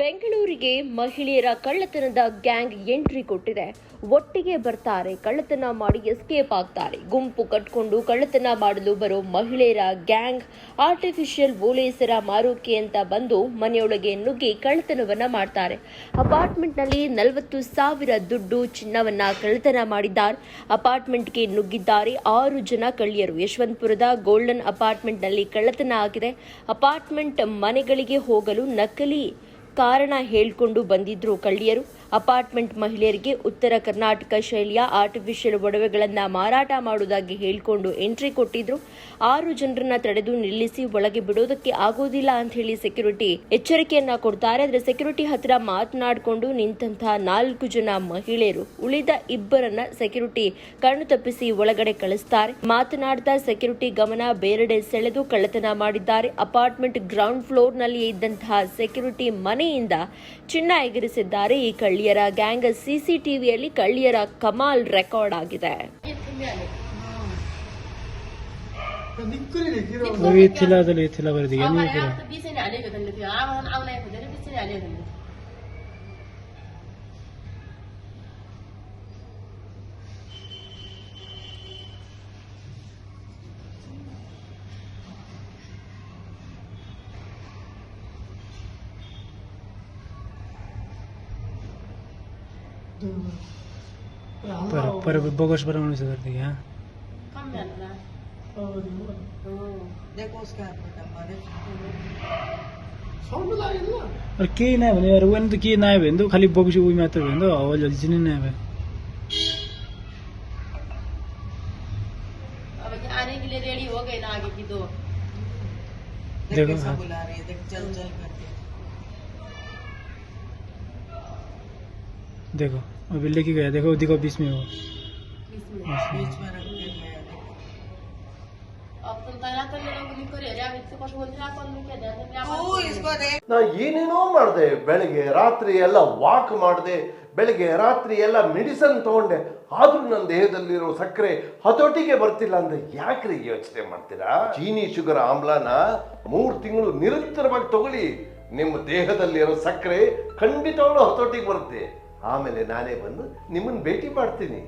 ಬೆಂಗಳೂರಿಗೆ ಮಹಿಳೆಯರ ಕಳ್ಳತನದ ಗ್ಯಾಂಗ್ ಎಂಟ್ರಿ ಕೊಟ್ಟಿದೆ. ಒಟ್ಟಿಗೆ ಬರ್ತಾರೆ, ಕಳ್ಳತನ ಮಾಡಿ ಎಸ್ಕೇಪ್ ಆಗ್ತಾರೆ. ಗುಂಪು ಕಟ್ಕೊಂಡು ಕಳ್ಳತನ ಮಾಡಲು ಬರೋ ಮಹಿಳೆಯರ ಗ್ಯಾಂಗ್ ಆರ್ಟಿಫಿಷಿಯಲ್ ಓಲೇಸರ ಮಾರೋಕೆ ಅಂತ ಬಂದು ಮನೆಯೊಳಗೆ ನುಗ್ಗಿ ಕಳ್ಳತನವನ್ನ ಮಾಡ್ತಾರೆ. ಅಪಾರ್ಟ್ಮೆಂಟ್ನಲ್ಲಿ ನಲವತ್ತು ಸಾವಿರ ದುಡ್ಡು ಚಿನ್ನವನ್ನ ಕಳ್ಳತನ ಮಾಡಿದ್ದಾರೆ. ಅಪಾರ್ಟ್ಮೆಂಟ್ಗೆ ನುಗ್ಗಿದ್ದಾರೆ ಆರು ಜನ ಕಳ್ಳಿಯರು. ಯಶವಂತಪುರದ ಗೋಲ್ಡನ್ ಅಪಾರ್ಟ್ಮೆಂಟ್ನಲ್ಲಿ ಕಳ್ಳತನ ಆಗಿದೆ. ಅಪಾರ್ಟ್ಮೆಂಟ್ ಮನೆಗಳಿಗೆ ಹೋಗಲು ನಕಲಿ ಕಾರಣ ಹೇಳಿಕೊಂಡು ಬಂದಿದ್ರು ಕಳ್ಳಿಯರು. ಅಪಾರ್ಟ್ಮೆಂಟ್ ಮಹಿಳೆಯರಿಗೆ ಉತ್ತರ ಕರ್ನಾಟಕ ಶೈಲಿಯ ಆರ್ಟಿಫಿಷಿಯಲ್ ಒಡವೆಗಳನ್ನು ಮಾರಾಟ ಮಾಡುವುದಾಗಿ ಹೇಳಿಕೊಂಡು ಎಂಟ್ರಿ ಕೊಟ್ಟಿದ್ರು. ಆರು ಜನರನ್ನ ತಡೆದು ನಿಲ್ಲಿಸಿ ಒಳಗೆ ಬಿಡೋದಕ್ಕೆ ಆಗೋದಿಲ್ಲ ಅಂತ ಹೇಳಿ ಸೆಕ್ಯೂರಿಟಿ ಎಚ್ಚರಿಕೆಯನ್ನ ಕೊಡ್ತಾರೆ. ಆದ್ರೆ ಸೆಕ್ಯೂರಿಟಿ ಹತ್ರ ಮಾತನಾಡಿಕೊಂಡು ನಿಂತಹ ನಾಲ್ಕು ಜನ ಮಹಿಳೆಯರು, ಉಳಿದ ಇಬ್ಬರನ್ನ ಸೆಕ್ಯೂರಿಟಿ ಕಣ್ಣು ತಪ್ಪಿಸಿ ಒಳಗಡೆ ಕಳಿಸ್ತಾರೆ. ಮಾತನಾಡ್ತಾ ಸೆಕ್ಯೂರಿಟಿ ಗಮನ ಬೇರೆಡೆ ಸೆಳೆದು ಕಳ್ಳತನ ಮಾಡಿದ್ದಾರೆ. ಅಪಾರ್ಟ್ಮೆಂಟ್ ಗ್ರೌಂಡ್ ಫ್ಲೋರ್ನಲ್ಲಿ ಇದ್ದಂತಹ ಸೆಕ್ಯೂರಿಟಿ ಮನೆಯಿಂದ ಚಿನ್ನ ಎಗರಿಸಿದ್ದಾರೆ ಈ ಕಳ್ಳಿಯರ ಗ್ಯಾಂಗ್ ಸಿಸಿಟಿವಿಯಲ್ಲಿ ಕಳ್ಳಿಯರ ಕಮಾಲ್ ರೆಕಾರ್ಡ್ ಆಗಿದೆ पर पर बोगस बनाने से करती है हाँ? कम डालना देखो उसका और केही नै भने अरू वेन त केही नआयो भने त खालि बोक्छु उयो मात्र लिए रेडी हो गए ना आगे की तो देखो हाँ। बोल रहा कौन नहीं कहता है तू इसको देख ನಾ ಏನೇನೋ ಮಾಡಿದೆ ಬೆಳಿಗ್ಗೆ ರಾತ್ರಿ ಎಲ್ಲ ವಾಕ್ ಮಾಡಿದೆ ಬೆಳಿಗ್ಗೆ ರಾತ್ರಿ ಎಲ್ಲ ಮೆಡಿಸನ್ ತಗೊಂಡೆ ಆದ್ರೂ ನನ್ನ ದೇಹದಲ್ಲಿರೋ ಸಕ್ಕರೆ ಹತೋಟಿಗೆ ಬರ್ತಿಲ್ಲ ಅಂದ್ರೆ ಯಾಕ್ರಿ ಯೋಚನೆ ಮಾಡ್ತೀರಾ ಚೀನಿ ಶುಗರ್ ಆಮ್ಲನ ಮೂರು ತಿಂಗಳು ನಿರಂತರವಾಗಿ ತಗೊಳ್ಳಿ ನಿಮ್ಮ ದೇಹದಲ್ಲಿರೋ ಸಕ್ಕರೆ ಖಂಡಿತವಾಗ್ಲೂ ಹತೋಟಿಗೆ ಬರುತ್ತೆ ಆಮೇಲೆ ನಾನೇ ಬಂದು ನಿಮ್ಮನ್ನು ಭೇಟಿ ಮಾಡ್ತೀನಿ.